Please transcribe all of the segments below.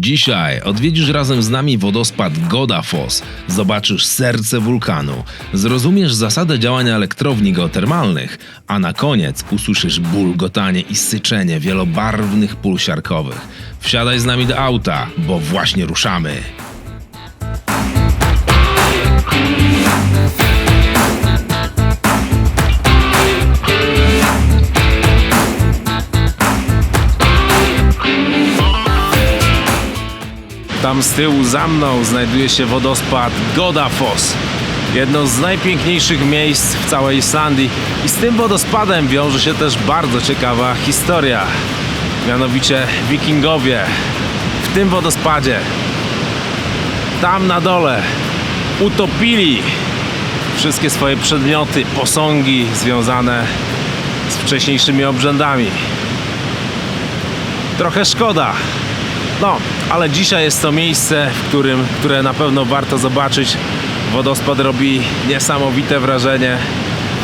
Dzisiaj odwiedzisz razem z nami wodospad Godafos, zobaczysz serce wulkanu, zrozumiesz zasadę działania elektrowni geotermalnych, a na koniec usłyszysz bulgotanie i syczenie wielobarwnych pól siarkowych. Wsiadaj z nami do auta, bo właśnie ruszamy. Tam z tyłu za mną znajduje się wodospad Godafos. Jedno z najpiękniejszych miejsc w całej Islandii. I z tym wodospadem wiąże się też bardzo ciekawa historia. Mianowicie wikingowie w tym wodospadzie, tam na dole, utopili wszystkie swoje przedmioty, posągi związane z wcześniejszymi obrzędami. Trochę szkoda, no, ale dzisiaj jest to miejsce, w którym, które na pewno warto zobaczyć. Wodospad robi niesamowite wrażenie,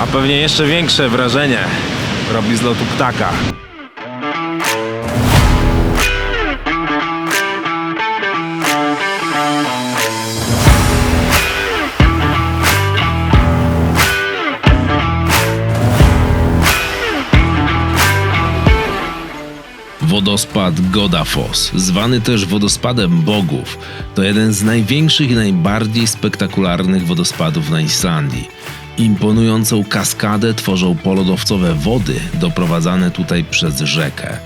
a pewnie jeszcze większe wrażenie robi z lotu ptaka. Wodospad Godafos, zwany też wodospadem bogów, to jeden z największych i najbardziej spektakularnych wodospadów na Islandii. Imponującą kaskadę tworzą polodowcowe wody doprowadzane tutaj przez rzekę.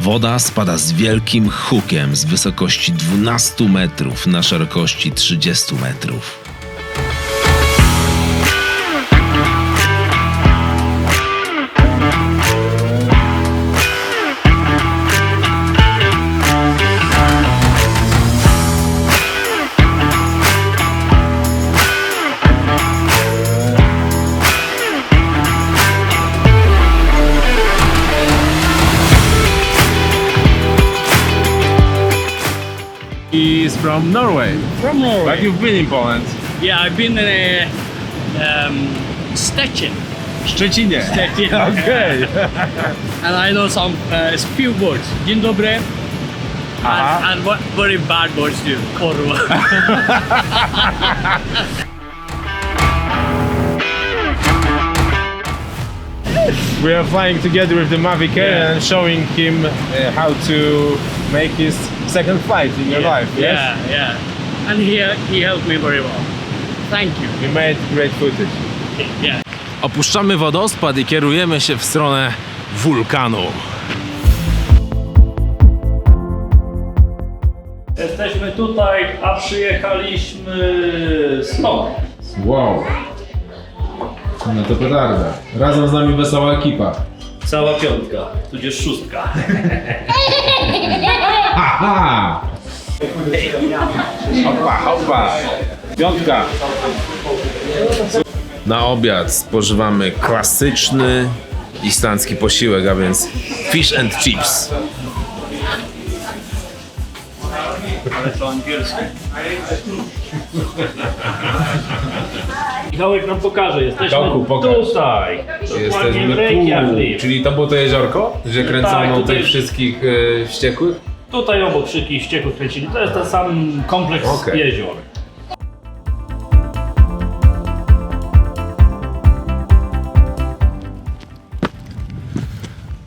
Woda spada z wielkim hukiem z wysokości 12 metrów na szerokości 30 metrów. He's from Norway. From Norway. Like you've been in Poland. Yeah, I've been in uh, um, Stettin. Szczecinie. Stettin. Okej. and I know some uh, few words. Dzień dobry. Aha. And, and what very bad words too. Korva. We are flying together with the Mavic Air Yeah. and showing him uh, how to make his second flight in your life. Yes, Yeah, yeah. And he, he helped me very well. Thank you. we made great footage. Yeah. Opuszczamy wodospad i kierujemy się w stronę wulkanu. Jesteśmy tutaj, a przyjechaliśmy stąd. Wow. No to petarda. Razem z nami wesoła ekipa. Cała piątka, tudzież szóstka. Aha! Hopa, hopa. Piątka. Na obiad spożywamy klasyczny islandzki posiłek, a więc fish and chips. Ale to angielskie. Michałek nam pokaże, jesteśmy Michałku, pokaż. tutaj. Jesteśmy tu. Czyli to było to jeziorko, gdzie kręcono Tak, tych wszystkich e, wściekłych? Tutaj obok wszystkich ścieków kręcili. To jest ten sam kompleks Okej. jezior.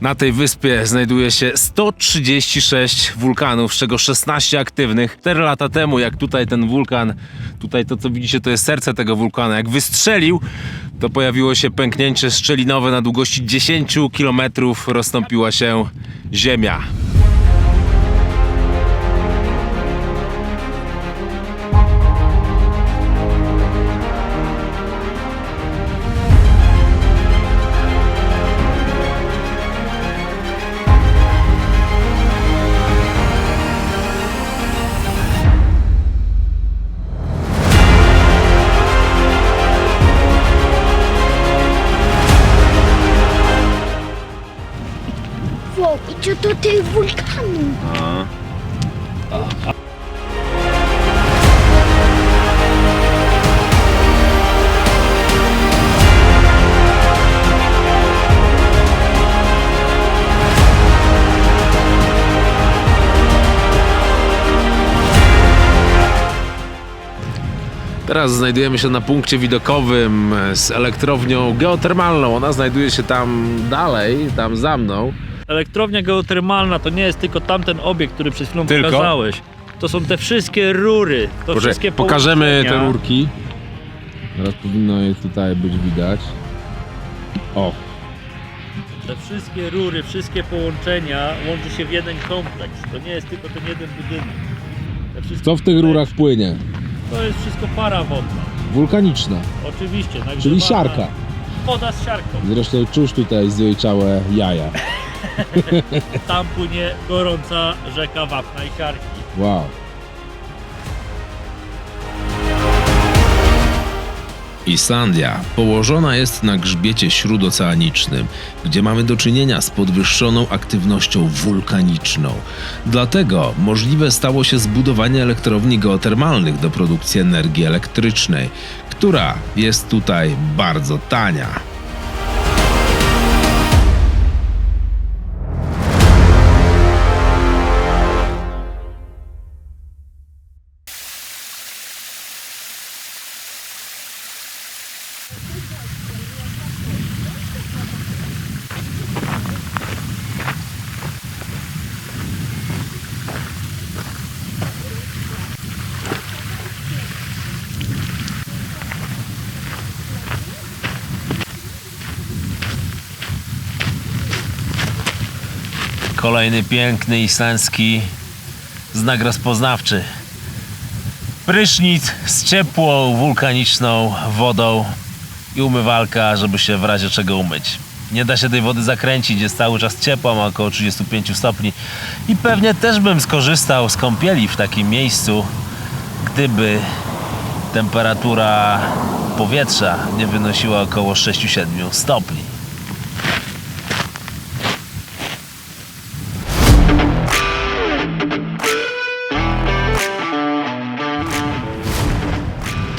Na tej wyspie znajduje się 136 wulkanów, z czego 16 aktywnych. 4 lata temu, jak tutaj ten wulkan, tutaj to co widzicie, to jest serce tego wulkana, jak wystrzelił, to pojawiło się pęknięcie szczelinowe na długości 10 km, rozstąpiła się ziemia. się do tych wulkanów. A. Teraz znajdujemy się na punkcie widokowym z elektrownią geotermalną. Ona znajduje się tam dalej, tam za mną. Elektrownia geotermalna to nie jest tylko tamten obiekt, który przed chwilą Tylko? pokazałeś. To są te wszystkie rury, to Może wszystkie pokażemy te połączenia. rurki. Teraz powinno je tutaj być widać. O, Te wszystkie rury, wszystkie połączenia łączy się w jeden kompleks. To nie jest tylko ten jeden budynek. Te wszystkie co w tych rurach płynie? To jest wszystko para wodna. Wulkaniczna, Oczywiście, nagrzewana. czyli siarka. Woda z siarką. Zresztą czuć tutaj zjojczałe jaja. Tam płynie gorąca rzeka wapna i siarki. Wow. Islandia położona jest na grzbiecie śródoceanicznym, gdzie mamy do czynienia z podwyższoną aktywnością wulkaniczną. Dlatego możliwe stało się zbudowanie elektrowni geotermalnych do produkcji energii elektrycznej, która jest tutaj bardzo tania. Kolejny piękny islandzki znak rozpoznawczy. Prysznic z ciepłą, wulkaniczną wodą i umywalka, żeby się w razie czego umyć. Nie da się tej wody zakręcić, jest cały czas ciepła, ma około 35 stopni. I pewnie też bym skorzystał z kąpieli w takim miejscu, gdyby temperatura powietrza nie wynosiła około 6-7 stopni.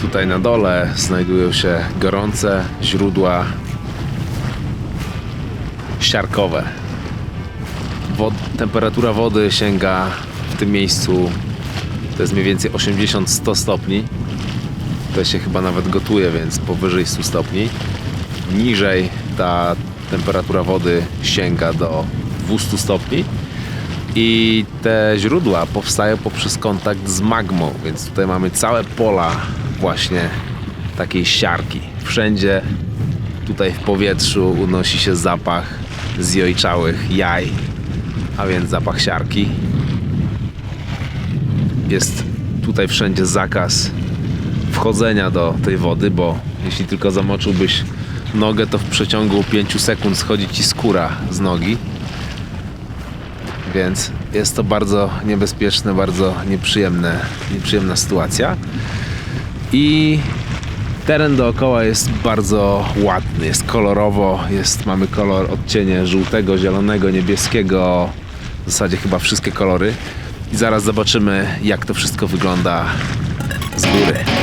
Tutaj na dole znajdują się gorące źródła siarkowe. Wod, temperatura wody sięga w tym miejscu, to jest mniej więcej 80-100 stopni. To się chyba nawet gotuje, więc powyżej 100 stopni. Niżej ta temperatura wody sięga do 200 stopni. I te źródła powstają poprzez kontakt z magmą, więc tutaj mamy całe pola właśnie takiej siarki. Wszędzie tutaj w powietrzu unosi się zapach zjojczałych jaj, a więc zapach siarki. Jest tutaj wszędzie zakaz wchodzenia do tej wody, bo jeśli tylko zamoczyłbyś nogę, to w przeciągu 5 sekund schodzi ci skóra z nogi. Więc jest to bardzo niebezpieczne, bardzo nieprzyjemne, nieprzyjemna sytuacja. I teren dookoła jest bardzo ładny, jest kolorowo, jest, mamy kolor odcienie żółtego, zielonego, niebieskiego, w zasadzie chyba wszystkie kolory. I zaraz zobaczymy, jak to wszystko wygląda z góry.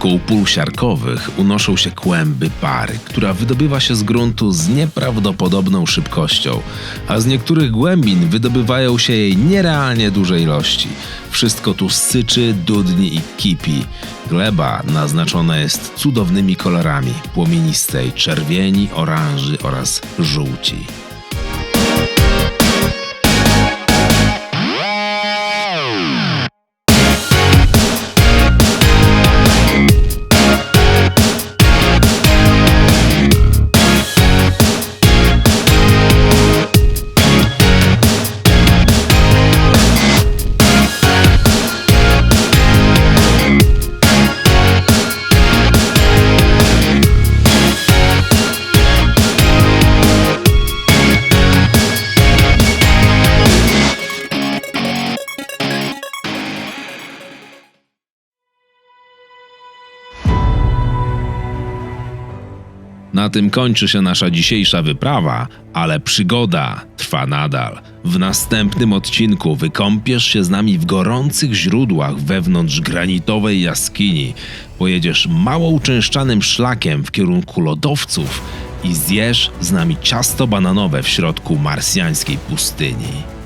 Wokół pól siarkowych unoszą się kłęby pary, która wydobywa się z gruntu z nieprawdopodobną szybkością, a z niektórych głębin wydobywają się jej nierealnie duże ilości. Wszystko tu syczy, dudni i kipi. Gleba naznaczona jest cudownymi kolorami płomienistej czerwieni, oranży oraz żółci. Na tym kończy się nasza dzisiejsza wyprawa, ale przygoda trwa nadal. W następnym odcinku wykąpiesz się z nami w gorących źródłach wewnątrz granitowej jaskini. Pojedziesz mało uczęszczanym szlakiem w kierunku lodowców i zjesz z nami ciasto bananowe w środku marsjańskiej pustyni.